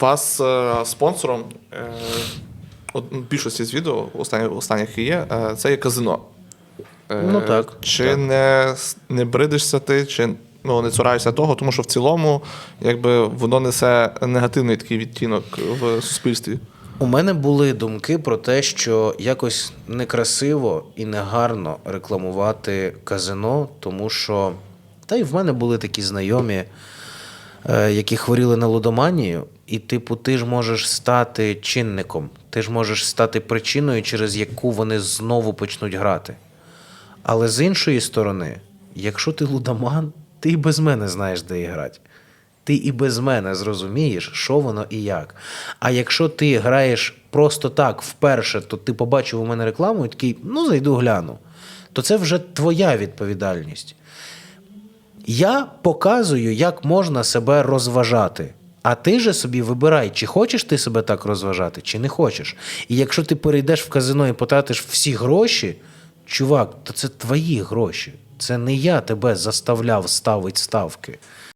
Вас е, спонсором е, от, ну, більшості з відео, останніх, останніх є, е, це є казино. Е, Ну, так, Чи так. Не, с- не бридишся ти, чи ну, не цураєшся того, тому що в цілому якби, воно несе негативний такий відтінок в суспільстві. У мене були думки про те, що якось некрасиво і негарно рекламувати казино, тому що та й в мене були такі знайомі, які хворіли на лудоманію, і, типу, ти ж можеш стати чинником, ти ж можеш стати причиною, через яку вони знову почнуть грати. Але з іншої сторони, якщо ти лудоман, ти і без мене знаєш, де і грати. Ти і без мене зрозумієш, що воно і як. А якщо ти граєш просто так вперше, то ти побачив у мене рекламу і такий, ну зайду гляну, то це вже твоя відповідальність. Я показую, як можна себе розважати. А ти же собі вибирай, чи хочеш ти себе так розважати, чи не хочеш. І якщо ти перейдеш в казино і потратиш всі гроші, чувак, то це твої гроші. Це не я тебе заставляв ставити ставки.